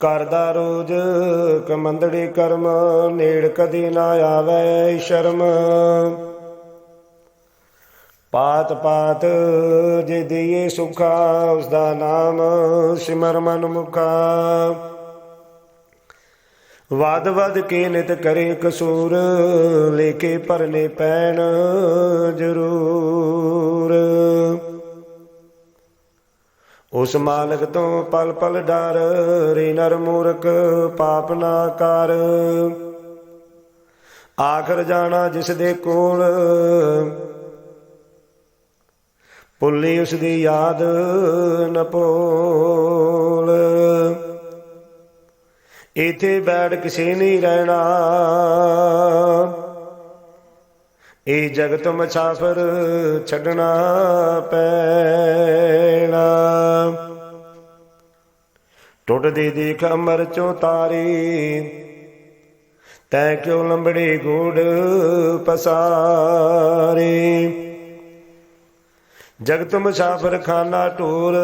ਕਰਦਾ ਰੋਜ ਕਮੰਦੜੀ ਕਰਮ, ਨੇੜ ਕਦੇ ਨਾ ਆਵੇ ਸ਼ਰਮ। ਪਾਤ ਪਾਤ ਜੇ ਦੀਏ ਸੁਖਾ ਉਸ ਦਾ ਨਾਮ ਸਿਮਰ ਮਨ ਮੁਖਾ। ਵਾਦ ਵਦ ਕੇ ਨਿਤ ਕਰੇ ਕਸੂਰ ਲੇਕੇ ਪਰਨੇ ਪੈਣ ਜਰੂਰ। ਉਸ ਮਾਲਕ ਤੋਂ ਪਲ ਪਲ ਡਰ, ਰੇ ਨਰ ਮੂਰਖ ਪਾਪ ਨਾ ਕਰ। ਆਖਰ ਜਾਣਾ ਜਿਸ ਦੇ ਕੋਲ ਪੁੱਲੀ ਉਸ ਦੀ ਯਾਦ ਨ ਭੋਲ। ਇਥੇ ਬੈਠ ਕਿਸੇ ਨਹੀਂ ਰਹਿਣਾ। ਇਹ ਜਗਤ ਮਛਾਫਰ ਛੱਡਣਾ ਪੈਣਾ। ਟੁੱਟਦੀ ਦੇਖ ਅਮਰ ਚੋਂ ਤਾਰੇ, ਤੈ ਕਿਉ ਲੰਬੜੇ ਗੋੜ ਪਸਾਰੇ? ਜਗਤ ਮੁਸਾਫਰ ਖਾਨਾ ਟੂਰ,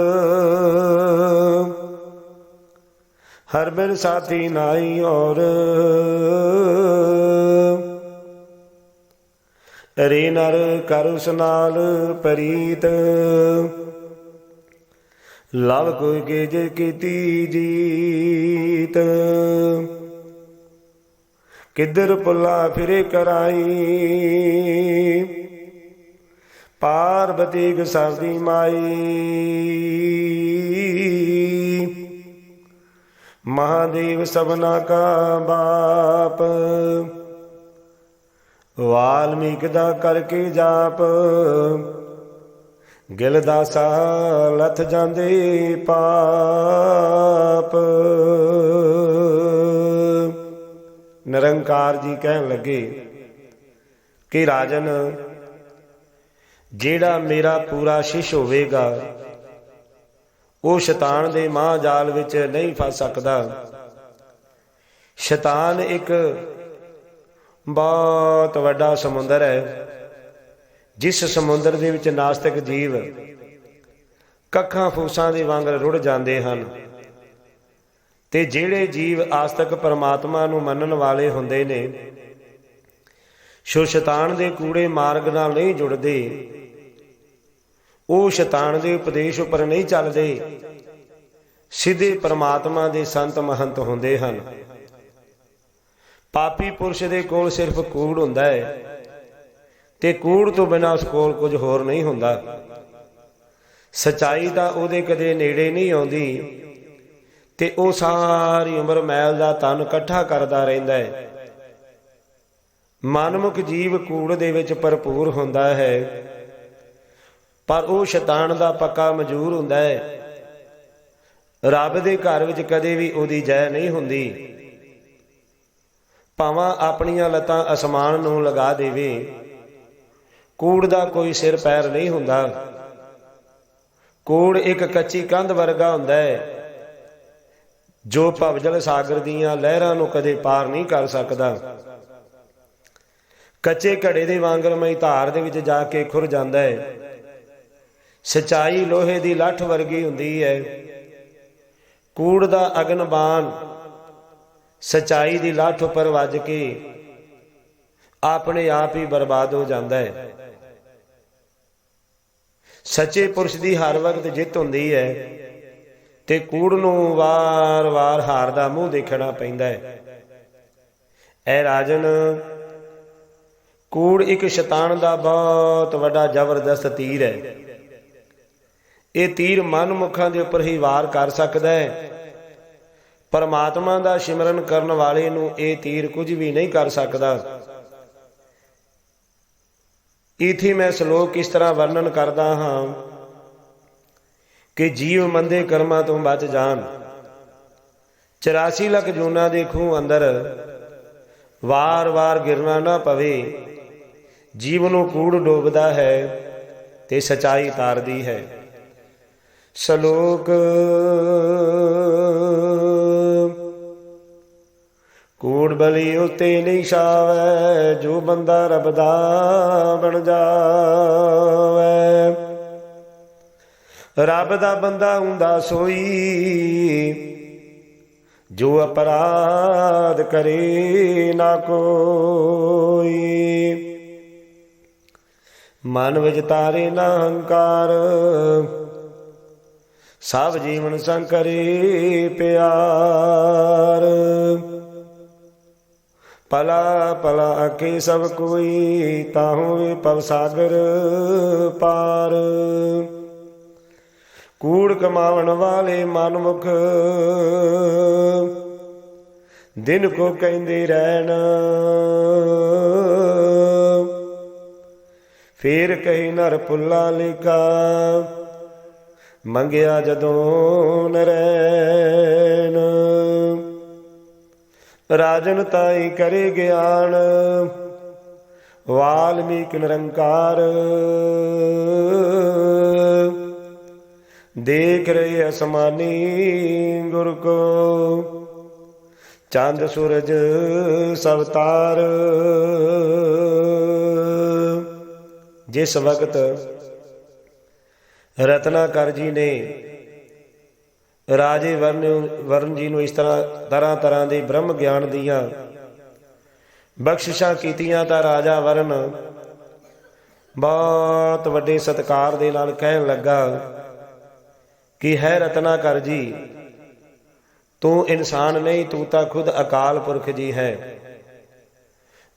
ਹਰ ਬਿਨ ਸਾਥੀ ਨਾਈ ਔਰ ਰੇ ਨਰ ਕਰ ਨਾਲ ਪਰੀਤ। ਲਵ ਕੋਈ ਕੇ ਜੇ ਕੀਤੀ ਜੀਤ। ਕਿੱਧਰ ਪੁੱਲਾ ਫਿਰੇ ਕਰਾਈ। ਪਾਰਬਤੀ ਗਸਰਦੀ ਮਾਈ। ਮਹਾਦੇਵ ਸਭਨਾ ਕਾ ਬਾਪ। ਵਾਲਮੀਕ ਦਾ ਕਰਕੇ ਜਾਪ। ਗਿਲ ਦਾਸਾ ਲਥ ਜਾਂਦੇ ਪਾਪ। ਨਿਰੰਕਾਰ ਜੀ ਕਹਿਣ ਲੱਗੇ ਕਿ ਰਾਜਨ, ਜਿਹੜਾ ਮੇਰਾ ਪੂਰਾ ਸ਼ਿਸ਼ ਹੋਵੇਗਾ, ਉਹ ਸ਼ੈਤਾਨ ਦੇ ਮਾਂ ਜਾਲ ਵਿੱਚ ਨਹੀਂ ਫਸ ਸਕਦਾ। ਸ਼ੈਤਾਨ ਇੱਕ ਬਹੁਤ ਵੱਡਾ ਸਮੁੰਦਰ ਹੈ। ਜਿਸ ਸਮੁੰਦਰ ਦੇ ਵਿੱਚ ਨਾਸਤਿਕ ਜੀਵ ਕੱਖਾਂ ਫੂਸਾਂ ਦੇ ਵਾਂਗ ਰੁੜ ਜਾਂਦੇ ਹਨ। ਤੇ ਜਿਹੜੇ ਜੀਵ ਆਸਤਕ ਪਰਮਾਤਮਾ ਨੂੰ ਮੰਨਣ ਵਾਲੇ ਹੁੰਦੇ ਨੇ, ਸੋ ਸ਼ੈਤਾਨ ਦੇ ਕੂੜੇ ਮਾਰਗ ਨਾਲ ਨਹੀਂ ਜੁੜਦੇ। ਉਹ ਸ਼ੈਤਾਨ ਦੇ ਉਪਦੇਸ਼ ਉੱਪਰ ਨਹੀਂ ਚੱਲਦੇ। ਸਿੱਧੇ ਪਰਮਾਤਮਾ ਦੇ ਸੰਤ ਮਹੰਤ ਹੁੰਦੇ ਹਨ। ਪਾਪੀ ਪੁਰਸ਼ ਦੇ ਕੋਲ ਸਿਰਫ ਕੂੜ ਹੁੰਦਾ ਹੈ ਤੇ ਕੂੜ ਤੋਂ ਬਿਨਾਂ ਉਸ ਕੋਲ ਕੁਝ ਹੋਰ ਨਹੀਂ ਹੁੰਦਾ। ਸਚਾਈ ਦਾ ਉਹਦੇ ਕਦੇ ਨੇੜੇ ਨਹੀਂ ਆਉਂਦੀ ਤੇ ਉਹ ਸਾਰੀ ਉਮਰ ਮੈਲ ਦਾ ਤਨ ਇਕੱਠਾ ਕਰਦਾ ਰਹਿੰਦਾ ਹੈ। ਮਨਮੁਖ ਜੀਵ ਕੂੜ ਦੇ ਵਿੱਚ ਭਰਪੂਰ ਹੁੰਦਾ ਹੈ। ਪਰ ਉਹ ਸ਼ੈਤਾਨ ਦਾ ਪੱਕਾ ਮਜੂਰ ਹੁੰਦਾ ਹੈ। ਰੱਬ ਦੇ ਘਰ ਵਿੱਚ ਕਦੇ ਵੀ ਉਹਦੀ ਜੈ ਨਹੀਂ ਹੁੰਦੀ। ਭਾਵਾਂ ਆਪਣੀਆਂ ਲਤਾਂ ਅਸਮਾਨ ਨੂੰ ਲਗਾ ਦੇਵੇ। ਕੂੜ ਦਾ ਕੋਈ ਸਿਰ ਪੈਰ ਨਹੀਂ ਹੁੰਦਾ। ਕੂੜ ਇੱਕ ਕੱਚੀ ਕੰਧ ਵਰਗਾ ਹੁੰਦਾ ਹੈ, ਜੋ ਭਵਜਲ ਸਾਗਰ ਦੀਆਂ ਲਹਿਰਾਂ ਨੂੰ ਕਦੇ ਪਾਰ ਨਹੀਂ ਕਰ ਸਕਦਾ। ਕੱਚੇ ਘੜੇ ਦੇ ਵਾਂਗਰਮਈ ਧਾਰ ਦੇ ਵਿੱਚ ਜਾ ਕੇ ਖੁਰ ਜਾਂਦਾ ਹੈ। ਸਚਾਈ ਲੋਹੇ ਦੀ ਲੱਠ ਵਰਗੀ ਹੁੰਦੀ ਹੈ। ਕੂੜ ਦਾ ਅਗਨਬਾਨ ਸਚਾਈ ਦੀ ਲੱਠ ਉੱਪਰ ਵੱਜ ਕੇ ਆਪਣੇ ਆਪ ਹੀ ਬਰਬਾਦ ਹੋ ਜਾਂਦਾ ਹੈ। ਸੱਚੇ ਪੁਰਸ਼ ਦੀ ਹਰ ਵਕਤ ਜਿੱਤ ਹੁੰਦੀ ਹੈ ਤੇ ਕੂੜ ਨੂੰ ਵਾਰ-ਵਾਰ ਹਾਰ ਦਾ ਮੂੰਹ ਦੇਖਣਾ ਪੈਂਦਾ ਹੈ। ਐ ਰਾਜਨ, ਕੂੜ ਇੱਕ ਸ਼ੈਤਾਨ ਦਾ ਬਹੁਤ ਵੱਡਾ ਜ਼ਬਰਦਸਤ ਤੀਰ ਹੈ। ਇਹ ਤੀਰ ਮਨ ਮੁਖਾਂ ਦੇ ਉੱਪਰ ਹੀ ਵਾਰ ਕਰ ਸਕਦਾ ਹੈ। ਪਰਮਾਤਮਾ ਦਾ ਸਿਮਰਨ ਕਰਨ ਵਾਲੇ ਨੂੰ ਇਹ ਤੀਰ ਕੁਝ ਵੀ ਨਹੀਂ ਕਰ ਸਕਦਾ। ਇਥੇ ਮੈਂ ਸ਼ਲੋਕ ਇਸ ਤਰ੍ਹਾਂ ਵਰਣਨ ਕਰਦਾ ਹਾਂ ਕਿ ਜੀਵ ਮੰਦੇ ਕਰਮਾਂ ਤੋਂ ਬਚ ਜਾਣ। 84 ਲੱਖ ਜੂਨਾ ਦੇ ਖੂਹ ਅੰਦਰ ਵਾਰ-ਵਾਰ ਗਿਰਨਾ ਨਾ ਪਵੇ। ਜੀਵ ਨੂੰ ਕੂੜ ਡੋਬਦਾ ਹੈ ਤੇ ਸਚਾਈ ਤਾਰਦੀ ਹੈ। ਸ਼ਲੋਕ ਕੂੜ ਬਲੀ ਉਤੇ ਨਹੀਂ ਛਾਵੇ, ਜੋ ਬੰਦਾ ਰੱਬ ਦਾ ਬਣ ਜਾਵੇ। ਰੱਬ ਦਾ ਬੰਦਾ ਹੁੰਦਾ ਸੋਈ, ਜੋ ਅਪਰਾਧ ਕਰੇ ਨਾ ਕੋਈ। ਮਨ ਵਿੱਚ ਤਾਰੇ ਨਾ ਹੰਕਾਰ, ਸਭ ਜੀਵਨ ਸੰਕਰੇ ਪਿਆਰ। ਪਲਾ ਪਲਾ ਕੇ ਸਭ ਕੋਈ, ਤਾਹੂ ਵੀ ਪਵ ਸਾਗਰ ਪਾਰ। ਕੂੜ ਕਮਾਵਣ ਵਾਲੇ ਮਨਮੁਖ, ਦਿਨ ਕੋ ਕਹਿੰਦੇ ਰਹਿਣ। ਫੇਰ ਕਹੀ ਨਰ ਪੁੱਲਾ ਲਿਕਾ ਮੰਗਿਆ ਜਦੋਂ ਨਰੈਣ ਰਾਜਨ ਤਾਈ ਕਰੇ ਗਿਆਨ। ਵਾਲਮੀਕ ਨਿਰੰਕਾਰ। ਦੇਖ ਰਹੇ ਅਸਮਾਨੀ ਗੁਰ ਕੋ ਚੰਦ ਸੂਰਜ ਸਭ ਤਾਰ। ਜਿਸ ਵਕਤ ਰਤਨਾਕਰ ਜੀ ਨੇ ਰਾਜੇ ਵਰਨ ਵਰਨ ਜੀ ਨੂੰ ਇਸ ਤਰ੍ਹਾਂ ਤਰ੍ਹਾਂ ਤਰ੍ਹਾਂ ਦੇ ਬ੍ਰਹਮ ਗਿਆਨ ਦੀਆਂ ਬਖਸ਼ਿਸ਼ਾਂ ਕੀਤੀਆਂ ਤਾਂ ਰਾਜਾ ਵਰਨ ਬਹੁਤ ਵੱਡੇ ਸਤਕਾਰ ਦੇ ਨਾਲ ਕਹਿਣ ਲੱਗਾ ਕਿ ਹੈ ਰਤਨਾ ਕਰ ਜੀ, ਤੂੰ ਇਨਸਾਨ ਨਹੀਂ, ਤੂੰ ਤਾਂ ਖੁਦ ਅਕਾਲ ਪੁਰਖ ਜੀ ਹੈ।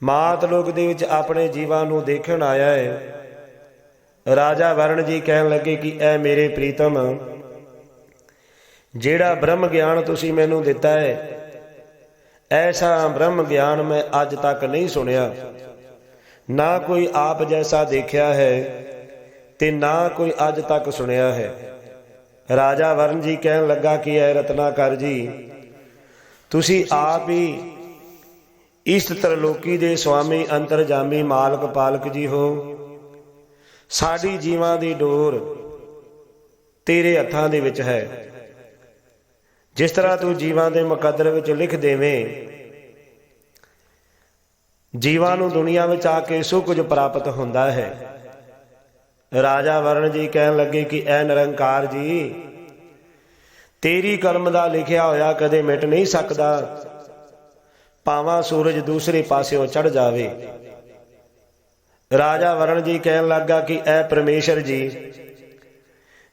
ਮਾਤ ਲੋਕ ਦੇ ਵਿੱਚ ਆਪਣੇ ਜੀਵਾਂ ਨੂੰ ਦੇਖਣ ਆਇਆ ਹੈ। ਰਾਜਾ ਵਰਣ ਜੀ ਕਹਿਣ ਲੱਗੇ ਕਿ ਐ ਮੇਰੇ ਪ੍ਰੀਤਮ ਜਿਹੜਾ ਬ੍ਰਹਮ ਗਿਆਨ ਤੁਸੀਂ ਮੈਨੂੰ ਦਿੱਤਾ ਹੈ, ਐਸਾ ਬ੍ਰਹਮ ਗਿਆਨ ਮੈਂ ਅੱਜ ਤੱਕ ਨਹੀਂ ਸੁਣਿਆ। ਨਾ ਕੋਈ ਆਪ ਜੈਸਾ ਦੇਖਿਆ ਹੈ ਤੇ ਨਾ ਕੋਈ ਅੱਜ ਤੱਕ ਸੁਣਿਆ ਹੈ। ਰਾਜਾ ਵਰਨ ਜੀ ਕਹਿਣ ਲੱਗਾ ਕਿ ਐ ਰਤਨਾਕਰ ਜੀ, ਤੁਸੀਂ ਆਪ ਹੀ ਇਸ ਤਰਲੋਕੀ ਦੇ ਸੁਆਮੀ ਅੰਤਰਜਾਮੀ ਮਾਲਕ ਪਾਲਕ ਜੀ ਹੋ। ਸਾਡੀ ਜੀਵਾਂ ਦੀ ਡੋਰ ਤੇਰੇ ਹੱਥਾਂ ਦੇ ਵਿੱਚ ਹੈ। ਜਿਸ ਤਰ੍ਹਾਂ ਤੂੰ ਜੀਵਾਂ ਦੇ ਮੁਕੱਦਰ ਵਿੱਚ ਲਿਖ ਦੇਵੇਂ, ਜੀਵਾਂ ਨੂੰ ਦੁਨੀਆ ਵਿੱਚ ਆ ਕੇ ਸੋ ਕੁਝ ਪ੍ਰਾਪਤ ਹੁੰਦਾ ਹੈ। ਰਾਜਾ ਵਰਣ ਜੀ ਕਹਿਣ ਲੱਗੇ ਕਿ, ਐ ਨਿਰੰਕਾਰ ਜੀ, ਤੇਰੀ ਕਲਮ ਦਾ ਲਿਖਿਆ ਹੋਇਆ ਕਦੇ ਮਿਟ ਨਹੀਂ ਸਕਦਾ। ਪਾਵਾਂ ਸੂਰਜ ਦੂਸਰੇ ਪਾਸਿਓਂ ਚੜ ਜਾਵੇ। ਰਾਜਾ ਵਰਣ ਜੀ ਕਹਿਣ ਲੱਗਾ ਕਿ, ਐ ਪਰਮੇਸ਼ਰ ਜੀ,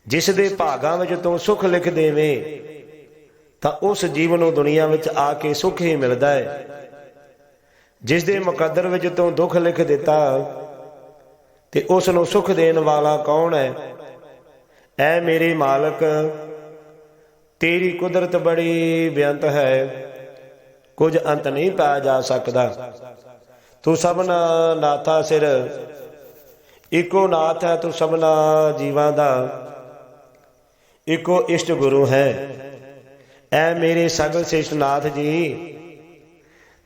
ਜਿਸ ਦੇ ਭਾਗਾਂ ਵਿੱਚ ਤੂੰ ਸੁਖ ਲਿਖ ਦੇਵੇਂ ਤਾਂ ਉਸ ਜੀਵ ਨੂੰ ਦੁਨੀਆ ਵਿੱਚ ਆ ਕੇ ਸੁੱਖ ਹੀ ਮਿਲਦਾ ਹੈ। ਜਿਸ ਦੇ ਮੁਕੱਦਰ ਵਿੱਚ ਤੂੰ ਦੁੱਖ ਲਿਖ ਦਿੱਤਾ, ਤੇ ਉਸ ਨੂੰ ਸੁੱਖ ਦੇਣ ਵਾਲਾ ਕੌਣ ਹੈ? ਐ ਮੇਰੇ ਮਾਲਕ, ਤੇਰੀ ਕੁਦਰਤ ਬੜੀ ਬੇਅੰਤ ਹੈ। ਕੁਝ ਅੰਤ ਨਹੀਂ ਪਾਇਆ ਜਾ ਸਕਦਾ। ਤੂੰ ਸਭਨਾ ਨਾਥਾ ਸਿਰ, ਇੱਕੋ ਨਾਥ ਹੈ ਤੂੰ ਸਭਨਾ ਜੀਵਾਂ ਦਾ। ਇੱਕੋ ਇਸ਼ਟ ਗੁਰੂ ਹੈ। ਐ ਮੇਰੇ ਸਗਲ ਸ੍ਰਿਸ਼ਟ ਜੀ,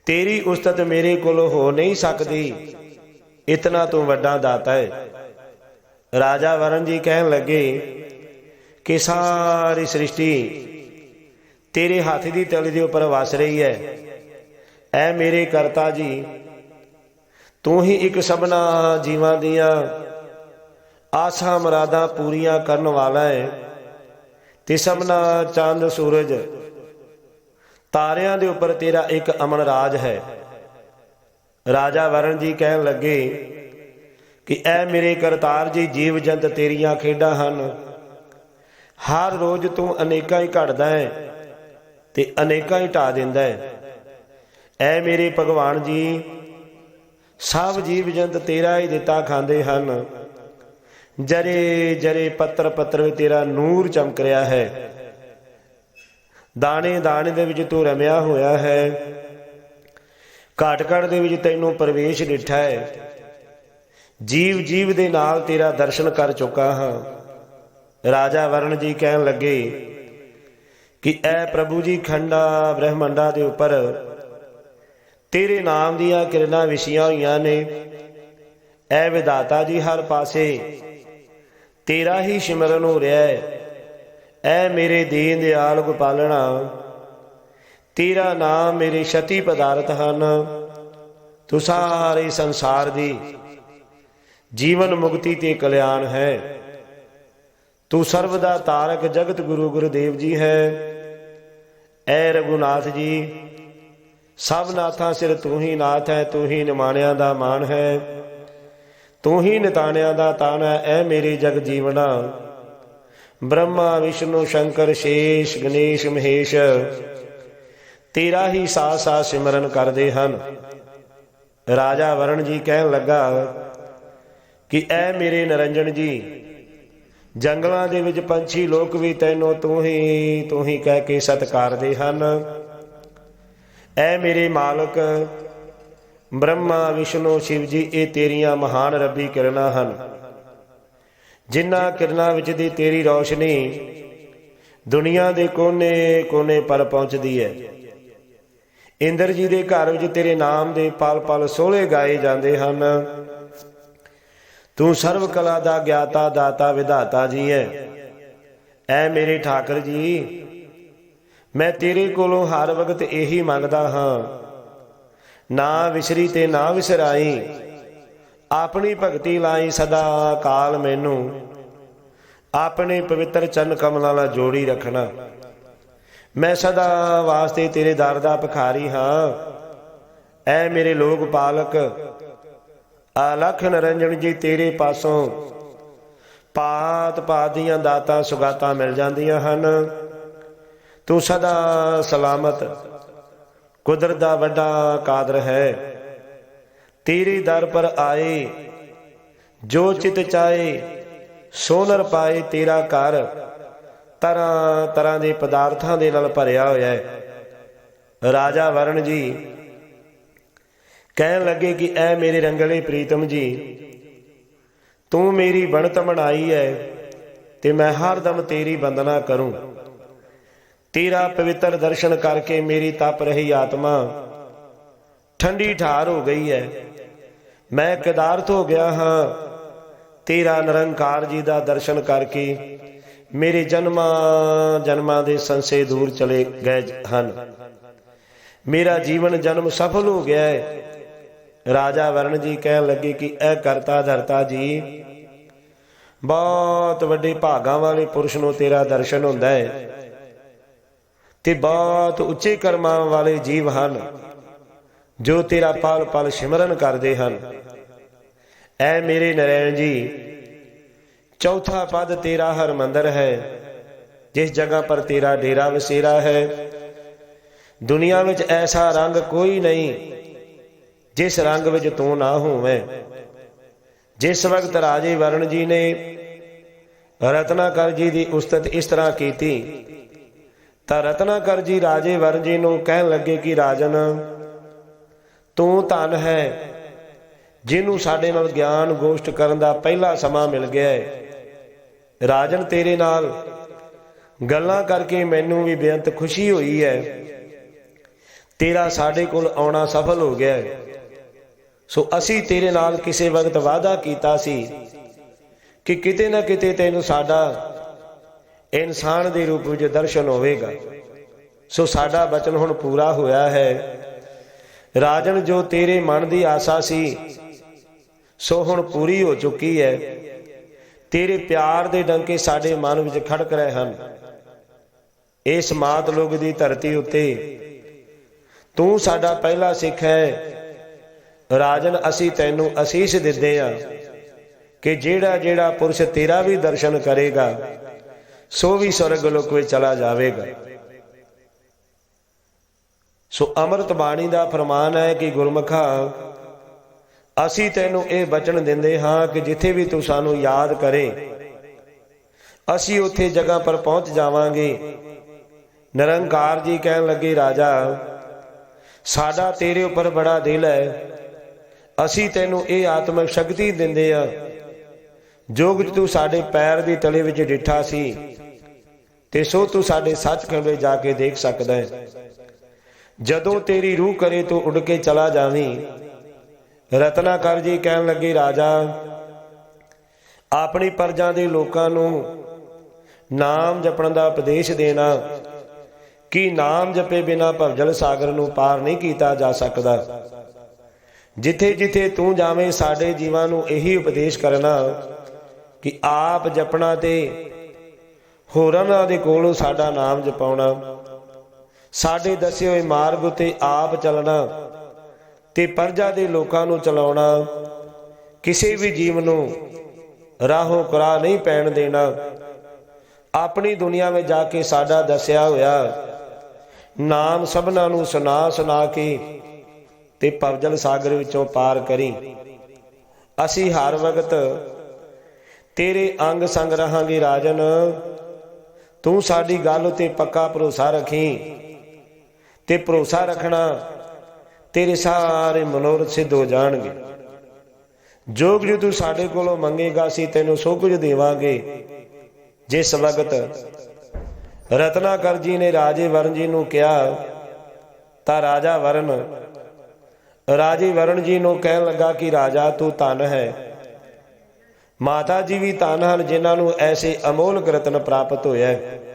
ਤੇਰੀ ਉਸਤਤ ਮੇਰੇ ਕੋਲ ਹੋ ਨਹੀਂ ਸਕਦੀ। ਇਤਨਾ ਤੂੰ ਵੱਡਾ ਦਾਤਾ ਹੈ ਰਾਜਾ ਵਰਨ ਜੀ ਕਹਿਣ ਲੱਗੇ, ਕਿ ਸਾਰੀ ਸ੍ਰਿਸ਼ਟੀ ਤੇਰੇ ਹੱਥ ਦੀ ਤਲੀ ਦੇ ਉੱਪਰ ਵਸ ਰਹੀ ਹੈ ਐ ਮੇਰੇ ਕਰਤਾ ਜੀ, ਤੂੰ ਹੀ ਇੱਕ ਸਭਨਾ ਜੀਵਾਂ ਦੀਆਂ ਆਸਾਂ ਮਰਾਦਾਂ ਪੂਰੀਆਂ ਕਰਨ ਵਾਲਾ ਹੈ ਤੇ ਸਭਨਾ ਚੰਦ ਸੂਰਜ ਤਾਰਿਆਂ ਦੇ ਉੱਪਰ ਤੇਰਾ ਇੱਕ ਅਮਨ ਰਾਜ ਹੈ। ਰਾਜਾ ਵਰਣ ਜੀ ਕਹਿਣ ਲੱਗੇ ਕਿ ਐ ਮੇਰੇ ਕਰਤਾਰ ਜੀ, ਜੀਵ ਜੰਤ ਤੇਰੀਆਂ ਖੇਡਾਂ ਹਨ। ਹਰ ਰੋਜ਼ ਤੂੰ ਅਨੇਕਾਂ ਹੀ ਘੜਦਾ ਹੈ ਤੇ ਅਨੇਕਾਂ ਹੀ ਢਾ ਦਿੰਦਾ ਹੈ। ਐ ਮੇਰੇ ਭਗਵਾਨ ਜੀ, ਸਭ ਜੀਵ ਜੰਤ ਤੇਰਾ ਹੀ ਦਿੱਤਾ ਖਾਂਦੇ ਹਨ। ਜਰੇ ਜਰੇ ਪੱਤਰ ਪੱਤਰ ਵਿੱਚ ਤੇਰਾ ਨੂਰ ਚਮਕ ਰਿਹਾ ਹੈ। ਦਾਣੇ ਦਾਣੇ ਦੇ ਵਿੱਚ ਤੂੰ ਰਮਿਆ ਹੋਇਆ ਹੈ। ਘਾਟ ਘਾਟ ਦੇ ਵਿੱਚ ਤੈਨੂੰ ਪ੍ਰਵੇਸ਼ ਡਿਠਾ ਹੈ। ਜੀਵ ਜੀਵ ਦੇ ਨਾਲ ਤੇਰਾ ਦਰਸ਼ਨ ਕਰ ਚੁੱਕਾ ਹਾਂ। ਰਾਜਾ ਵਰਣ ਜੀ ਕਹਿਣ ਲੱਗੇ ਕਿ ਐ ਪ੍ਰਭੂ ਜੀ ਖੰਡਾ ਬ੍ਰਹਮੰਡਾ ਦੇ ਉੱਪਰ ਤੇਰੇ ਨਾਮ ਦੀਆਂ ਕਿਰਨਾਂ ਵਿਛੀਆਂ ਹੋਈਆਂ ਨੇ। ਐ ਵਿਦਾਤਾ ਜੀ ਹਰ ਪਾਸੇ ਤੇਰਾ ਹੀ ਸਿਮਰਨ ਹੋ ਰਿਹਾ ਹੈ। ਐ ਮੇਰੇ ਦੀਨ ਦਿਆਲ ਗੋਪਾਲਣਾ, ਤੇਰਾ ਨਾਮ ਮੇਰੇ ਸ਼ਤੀ ਪਦਾਰਥ ਹਨ। ਤੂੰ ਸਾਰੇ ਸੰਸਾਰ ਦੀ ਜੀਵਨ ਮੁਕਤੀ ਤੇ ਕਲਿਆਣ ਹੈ। ਤੂੰ ਸਰਬ ਦਾ ਤਾਰਕ ਜਗਤ ਗੁਰੂ ਗੁਰਦੇਵ ਜੀ ਹੈ। ਐ ਰਘੁਨਾਥ ਜੀ, ਸਭ ਨਾਥਾਂ ਸਿਰ ਤੂੰ ਹੀ ਨਾਥ ਹੈ, ਤੂੰ ਹੀ ਨਿਮਾਣਿਆਂ ਦਾ ਮਾਣ ਹੈ। ਤੂੰ ਹੀ ਨਿਤਾਣਿਆਂ ਦਾ ਤਾਣ ਹੈ, ਐ ਮੇਰੇ ਜਗ ਜੀਵਨਾ। ਬ੍ਰਹਮਾ, ਵਿਸ਼ਨੂੰ, ਸ਼ੰਕਰ, ਸ਼ੇਸ਼, ਗਣੇਸ਼, ਮਹੇਸ਼। ਤੇਰਾ ਹੀ ਸਾਥ ਸਾਥ ਸਿਮਰਨ ਕਰਦੇ ਹਨ। ਰਾਜਾ ਵਰਣ ਜੀ ਕਹਿਣ ਲੱਗਾ ਕਿ ਐ ਮੇਰੇ ਨਰੰਜਨ ਜੀ, ਜੰਗਲਾਂ ਦੇ ਵਿੱਚ ਪੰਛੀ ਲੋਕ ਵੀ ਤੈਨੂੰ ਤੂੰ ਹੀ ਤੂੰ ਹੀ ਕਹਿ ਕੇ ਸਤਿਕਾਰਦੇ ਹਨ। ਐ ਮੇਰੇ ਮਾਲਕ, ਬ੍ਰਹਮਾ, ਵਿਸ਼ਨੂੰ, ਸ਼ਿਵ ਜੀ, ਇਹ ਤੇਰੀਆਂ ਮਹਾਨ ਰੱਬੀ ਕਿਰਨਾਂ ਹਨ। ਜਿਨ੍ਹਾਂ ਕਿਰਨਾਂ ਵਿੱਚ ਦੀ ਤੇਰੀ ਰੌਸ਼ਨੀ ਦੁਨੀਆ ਦੇ ਕੋਨੇ-ਕੋਨੇ ਪਰ ਪਹੁੰਚਦੀ ਹੈ। ਇੰਦਰ ਜੀ ਦੇ ਘਰ ਵਿੱਚ ਤੇਰੇ ਨਾਮ ਦੇ ਪਲ-ਪਲ ਸੋਹਲੇ ਗਾਏ ਜਾਂਦੇ ਹਨ। ਤੂੰ ਸਰਵ ਕਲਾ ਦਾ ਗਿਆਤਾ, ਦਾਤਾ, ਵਿਧਾਤਾ ਜੀ ਹੈ। ਐ ਮੇਰੇ ਠਾਕਰ ਜੀ, ਮੈਂ ਤੇਰੇ ਕੋਲੋਂ ਹਰ ਵਕਤ ਇਹੀ ਮੰਗਦਾ ਹਾਂ। ਨਾ ਵਿਸਰੀ ਤੇ ਨਾ ਵਿਸਰਾਈ। ਆਪਣੀ ਭਗਤੀ ਲਾਈ ਸਦਾ ਕਾਲ ਮੈਨੂੰ। ਆਪਣੇ ਪਵਿੱਤਰ ਚੰਨ ਕਮਲਾਂ ਨਾਲ ਜੋੜੀ ਰੱਖਣਾ। ਮੈਂ ਸਦਾ ਵਾਸਤੇ ਤੇਰੇ ਦਰ ਦਾ ਭਿਖਾਰੀ ਹਾਂ। ਐ ਮੇਰੇ ਲੋਕ ਪਾਲਕ ਅਲਖ ਨਰੰਜਨ ਜੀ ਤੇਰੇ ਪਾਸੋਂ। ਪਾਤ ਪਾਤ ਦੀਆਂ ਦਾਤਾਂ ਸੁਗਾਤਾਂ ਮਿਲ ਜਾਂਦੀਆਂ ਹਨ। ਤੂੰ ਸਦਾ ਸਲਾਮਤ, ਕੁਦਰਤ ਦਾ ਵੱਡਾ ਕਾਦਰ ਹੈ। ਤੇਰੇ ਦਰ ਪਰ ਆਏ, ਜੋ ਚਿਤ ਚਾਏ ਸੋਨਰ ਪਾਏ ਤੇਰਾ ਘਰ, ਤਰ੍ਹਾਂ ਤਰ੍ਹਾਂ ਦੇ ਪਦਾਰਥਾਂ ਦੇ ਨਾਲ ਭਰਿਆ ਹੋਇਆ ਹੈ। ਰਾਜਾ ਵਰਣ ਜੀ, ਕਹਿਣ ਲੱਗੇ ਕਿ ਐ ਮੇਰੇ ਰੰਗਲੇ ਪ੍ਰੀਤਮ ਜੀ, ਤੂੰ ਮੇਰੀ ਬਣਤ ਬਣਾਈ ਹੈ ਤੇ ਮੈਂ ਹਰ ਦਮ ਤੇਰੀ ਬੰਦਨਾ ਕਰੂੰ। ਤੇਰਾ ਪਵਿੱਤਰ ਦਰਸ਼ਨ ਕਰਕੇ ਮੇਰੀ ਤਪ ਰਹੀ ਆਤਮਾ ਠੰਡੀ ਠਾਰ ਹੋ ਗਈ ਹੈ। ਮੈਂ ਕਦਾਰਥ ਹੋ ਗਿਆ ਹਾਂ। ਤੇਰਾ ਨਿਰੰਕਾਰ ਜੀ ਦਾ ਦਰਸ਼ਨ ਕਰਕੇ ਮੇਰੇ ਜਨਮਾਂ ਜਨਮਾਂ ਦੇ ਸੰਸੇ ਦੂਰ ਚਲੇ ਗਏ ਹਨ। ਮੇਰਾ ਜੀਵਨ ਜਨਮ ਸਫਲ ਹੋ ਗਿਆ ਹੈ। ਰਾਜਾ ਵਰਣ ਜੀ ਕਹਿਣ ਲੱਗੇ ਕਿ ਇਹ ਕਰਤਾ ਧਰਤਾ ਜੀ, ਬਹੁਤ ਵੱਡੇ ਭਾਗਾਂ ਵਾਲੇ ਪੁਰਸ਼ ਨੂੰ ਤੇਰਾ ਦਰਸ਼ਨ ਹੁੰਦਾ ਹੈ ਤੇ ਬਹੁਤ ਉੱਚੇ ਕਰਮਾਂ ਵਾਲੇ ਜੀਵ ਹਨ। ਜੋ ਤੇਰਾ ਪਲ ਪਲ ਸਿਮਰਨ ਕਰਦੇ ਹਨ। ਐ ਮੇਰੇ ਨਰੈਣ ਜੀ, ਚੌਥਾ ਪਦ ਤੇਰਾ ਹਰ ਮੰਦਰ ਹੈ, ਜਿਸ ਜਗ੍ਹਾ ਪਰ ਤੇਰਾ ਡੇਰਾ ਵਸੇਰਾ ਹੈ। ਦੁਨੀਆ ਵਿੱਚ ਐਸਾ ਰੰਗ ਕੋਈ ਨਹੀਂ, ਜਿਸ ਰੰਗ ਵਿੱਚ ਤੂੰ ਨਾ ਹੋਵੇਂ। ਜਿਸ ਵਕਤ ਰਾਜੇ ਵਰਣ ਜੀ ਨੇ ਰਤਨਾਕਰ ਜੀ ਦੀ ਉਸਤਤ ਇਸ ਤਰ੍ਹਾਂ ਕੀਤੀ, ਤਾਂ ਰਤਨਾਕਰ ਜੀ ਰਾਜੇ ਵਰਣ ਜੀ ਨੂੰ ਕਹਿਣ ਲੱਗੇ ਕਿ ਰਾਜਨ ਤੂੰ ਧਨ ਹੈ। ਜਿਹਨੂੰ ਸਾਡੇ ਨਾਲ ਗਿਆਨ ਗੋਸ਼ਟ ਕਰਨ ਦਾ ਪਹਿਲਾ ਸਮਾਂ ਮਿਲ ਗਿਆ ਹੈ। ਰਾਜਨ ਤੇਰੇ ਨਾਲ। ਗੱਲਾਂ ਕਰਕੇ ਮੈਨੂੰ ਵੀ ਬੇਅੰਤ ਖੁਸ਼ੀ ਹੋਈ ਹੈ। ਤੇਰਾ ਸਾਡੇ ਕੋਲ ਆਉਣਾ ਸਫਲ ਹੋ ਗਿਆ ਹੈ। ਸੋ ਅਸੀਂ ਤੇਰੇ ਨਾਲ ਕਿਸੇ ਵਕਤ ਵਾਅਦਾ ਕੀਤਾ ਸੀ ਕਿ ਕਿਤੇ ਨਾ ਕਿਤੇ ਤੈਨੂੰ ਸਾਡਾ ਇਨਸਾਨ ਦੇ ਰੂਪ ਵਿੱਚ ਦਰਸ਼ਨ ਹੋਵੇਗਾ। ਸੋ ਸਾਡਾ ਬਚਨ ਹੁਣ ਪੂਰਾ ਹੋਇਆ ਹੈ। ਰਾਜਨ ਜੋ ਤੇਰੇ ਮਨ ਦੀ ਆਸਾ ਸੀ, ਸੋ ਹੁਣ ਪੂਰੀ ਹੋ ਚੁੱਕੀ ਹੈ। ਤੇਰੇ ਪਿਆਰ ਦੇ ਡੰਕੇ ਸਾਡੇ ਮਨ ਵਿੱਚ ਖੜਕ ਰਹੇ ਹਨ। ਇਸ ਮਾਤ ਲੋਕ ਦੀ ਧਰਤੀ ਉੱਤੇ ਤੂੰ ਸਾਡਾ ਪਹਿਲਾ ਸਿੱਖ ਹੈ। ਰਾਜਨ, ਅਸੀਂ ਤੈਨੂੰ ਅਸੀਸ ਦਿੰਦੇ ਆ ਕਿ ਜਿਹੜਾ ਜਿਹੜਾ ਪੁਰਸ਼ ਤੇਰਾ ਵੀ ਦਰਸ਼ਨ ਕਰੇਗਾ, ਸੋ ਵੀ ਸਵਰਗ ਲੋਕ ਵਿੱਚ ਚਲਾ ਜਾਵੇਗਾ। ਸੋ ਅੰਮ੍ਰਿਤ ਬਾਣੀ ਦਾ ਫਰਮਾਨ ਹੈ ਕਿ ਗੁਰਮਖਾ, ਅਸੀਂ ਤੈਨੂੰ ਇਹ ਬਚਨ ਦਿੰਦੇ ਹਾਂ ਕਿ ਜਿੱਥੇ ਵੀ ਤੂੰ ਸਾਨੂੰ ਯਾਦ ਕਰੇ। ਅਸੀਂ ਉੱਥੇ ਜਗ੍ਹਾ ਪਰ ਪਹੁੰਚ ਜਾਵਾਂਗੇ। ਨਿਰੰਕਾਰ ਜੀ ਕਹਿਣ ਲੱਗੇ, ਰਾਜਾ, ਸਾਡਾ ਤੇਰੇ ਉੱਪਰ ਬੜਾ ਦਿਲ ਹੈ। ਅਸੀਂ ਤੈਨੂੰ ਇਹ ਆਤਮਿਕ ਸ਼ਕਤੀ ਦਿੰਦੇ ਆ ਜੋ ਕੁਝ ਤੂੰ ਸਾਡੇ ਪੈਰ ਦੀ ਤਲੇ ਵਿੱਚ ਡਿੱਠਾ ਸੀ ਤੇ ਸੋ ਤੂੰ ਸਾਡੇ ਸੱਚਖੰਡ ਵਿੱਚ ਜਾ ਕੇ ਦੇਖ ਸਕਦਾ ਹੈ। ਜਦੋਂ ਤੇਰੀ ਰੂਹ ਕਰੇ ਤੂੰ ਉੱਡ ਕੇ ਚਲਾ ਜਾਵੀਂ। ਰਤਨਾਕਰ ਜੀ ਕਹਿਣ ਲੱਗੇ, ਰਾਜਾ, ਆਪਣੀ ਪਰਜਾਂ ਦੇ ਲੋਕਾਂ ਨੂੰ ਨਾਮ ਜਪਣ ਦਾ ਉਪਦੇਸ਼ ਦੇਣਾ, ਕਿ ਨਾਮ ਜਪੇ ਬਿਨਾ ਭਵਜਲ ਸਾਗਰ ਨੂੰ ਪਾਰ ਨਹੀਂ ਕੀਤਾ ਜਾ ਸਕਦਾ? ਜਿੱਥੇ ਜਿੱਥੇ ਤੂੰ ਜਾਵੇਂ, ਸਾਡੇ ਜੀਵਾਂ ਨੂੰ ਇਹੀ ਉਪਦੇਸ਼ ਕਰਨਾ ਕਿ ਆਪ ਜਪਣਾ ਤੇ ਹੋਰਾਂ ਦੇ ਕੋਲੋਂ ਸਾਡਾ ਨਾਮ ਜਪਾਉਣਾ। ਸਾਡੇ ਦੱਸੇ ਹੋਏ ਮਾਰਗ ਉਤੇ ਆਪ ਚੱਲਣਾ ਤੇ ਪਰਜਾ ਦੇ ਲੋਕਾਂ ਨੂੰ ਚਲਾਉਣਾ, ਕਿਸੇ ਵੀ ਜੀਵ ਨੂੰ ਰਾਹੋਂ ਕਰਾ ਨਹੀਂ ਪੈਣ ਦੇਣਾ। ਆਪਣੀ ਦੁਨੀਆ ਵਿੱਚ ਜਾ ਕੇ ਸਾਡਾ ਦੱਸਿਆ ਹੋਇਆ ਨਾਮ ਸਭਨਾਂ ਨੂੰ ਸੁਣਾ ਸੁਣਾ ਕੇ ਤੇ ਪਵਜਲ ਸਾਗਰ ਵਿੱਚੋਂ ਪਾਰ ਕਰੀ। ਅਸੀਂ ਹਰ ਵਕਤ ਤੇਰੇ ਅੰਗ ਸੰਗ ਰਹਾਂਗੇ ਰਾਜਨ। ਤੂੰ ਸਾਡੀ ਗੱਲ ਉਤੇ ਪੱਕਾ ਭਰੋਸਾ ਰੱਖੀ। ਤੇ ਭਰੋਸਾ ਰੱਖਣਾ ਤੇਰੇ ਸਾਰੇ ਮਨੋਰਥ ਸਿੱਧ ਹੋ ਜਾਣਗੇ। ਜੋ ਕੁਝ ਤੂੰ ਸਾਡੇ ਕੋਲੋਂ ਮੰਗੇਗਾ, ਅਸੀਂ ਤੈਨੂੰ ਸੋ ਕੁਝ ਦੇਵਾਂਗੇ। ਜਿਸ ਵਕਤ ਰਤਨਾਕਰ ਜੀ ਨੇ ਰਾਜੇ ਵਰਨ ਜੀ ਨੂੰ ਕਿਹਾ, ਤਾਂ ਰਾਜਾ ਵਰਨ ਰਾਜੇ ਵਰਨ ਜੀ ਨੂੰ ਕਹਿਣ ਲੱਗਾ ਕਿ ਰਾਜਾ, ਤੂੰ ਧਨ ਹੈ। ਮਾਤਾ ਜੀ ਵੀ ਧਨ ਹਨ, ਜਿਨ੍ਹਾਂ ਨੂੰ ਐਸੇ ਅਮੋਲਕ ਰਤਨ ਪ੍ਰਾਪਤ ਹੋਇਆ ਹੈ।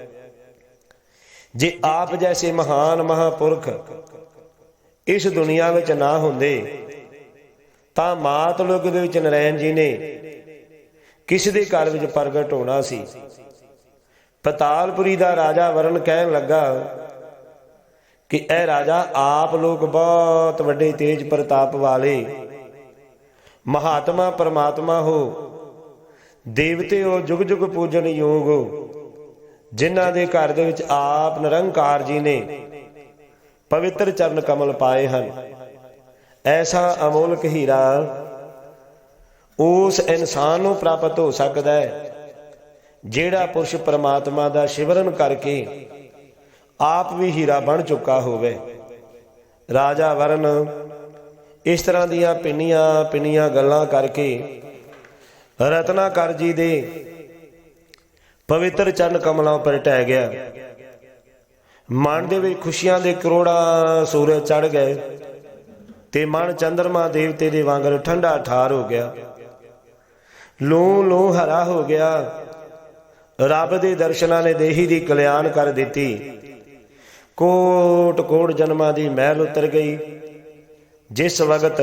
ਜੇ ਆਪ ਜੈਸੇ ਮਹਾਨ ਮਹਾਪੁਰਖ ਇਸ ਦੁਨੀਆ ਵਿੱਚ ਨਾ ਹੁੰਦੇ, ਤਾਂ ਮਾਤ ਲੋਕ ਦੇ ਵਿੱਚ ਨਰੈਣ ਜੀ ਨੇ ਕਿਸ ਦੇ ਘਰ ਵਿੱਚ ਪ੍ਰਗਟ ਹੋਣਾ ਸੀ? ਪਤਾਲਪੁਰੀ ਦਾ ਰਾਜਾ ਵਰਨ ਕਹਿਣ ਲੱਗਾ ਕਿ ਇਹ ਰਾਜਾ ਆਪ ਲੋਕ ਬਹੁਤ ਵੱਡੇ ਤੇਜ ਪ੍ਰਤਾਪ ਵਾਲੇ ਮਹਾਤਮਾ ਪਰਮਾਤਮਾ ਹੋ। ਦੇਵਤੇ ਹੋ ਜੁਗ ਜੁਗ ਪੂਜਨ ਯੋਗ ਹੋ। ਜਿਨ੍ਹਾਂ ਦੇ ਘਰ ਦੇ ਵਿੱਚ ਆਪ ਨਿਰੰਕਾਰ ਜੀ ਨੇ ਪਵਿੱਤਰ ਚਰਨ ਕਮਲ ਪਾਏ ਹਨ। ਐਸਾ ਅਮੋਲਕ ਹੀਰਾ ਉਸ ਇਨਸਾਨ ਨੂੰ ਪ੍ਰਾਪਤ ਹੋ ਸਕਦਾ ਹੈ, ਜਿਹੜਾ ਪੁਰਸ਼ ਪ੍ਰਮਾਤਮਾ ਦਾ ਸ਼ਿਵਰਨ ਕਰਕੇ ਆਪ ਵੀ ਹੀਰਾ ਬਣ ਚੁੱਕਾ ਹੋਵੇ। ਰਾਜਾ ਵਰਨ ਇਸ ਤਰ੍ਹਾਂ ਦੀਆਂ ਪਿੰਨੀਆਂ ਪਿੰਨੀਆਂ ਗੱਲਾਂ ਕਰਕੇ ਰਤਨਾਕਰ ਜੀ ਦੇ ਪਵਿੱਤਰ ਚੰਨ ਕਮਲਾਂ ਉੱਪਰ ਟਹਿ ਗਿਆ। ਮਨ ਦੇ ਵਿੱਚ ਖੁਸ਼ੀਆਂ ਦੇ ਕਰੋੜਾਂ ਸੂਰਜ ਚੜ ਗਏ ਤੇ ਮਨ ਚੰਦਰਮਾ ਦੇਵਤੇ ਦੇ ਵਾਂਗਰ ਠੰਡਾ ਠਾਰ ਹੋ ਗਿਆ। ਲੂ ਲੂ ਹਰਾ ਹੋ ਗਿਆ। ਰੱਬ ਦੇ ਦਰਸ਼ਨਾਂ ਨੇ ਦੇਹੀ ਦੀ ਕਲਿਆਣ ਕਰ ਦਿੱਤੀ। ਕੋਟ ਕੋਟ ਜਨਮਾਂ ਦੀ ਮਹਿਲ ਉਤਰ ਗਈ। ਜਿਸ ਵਕਤ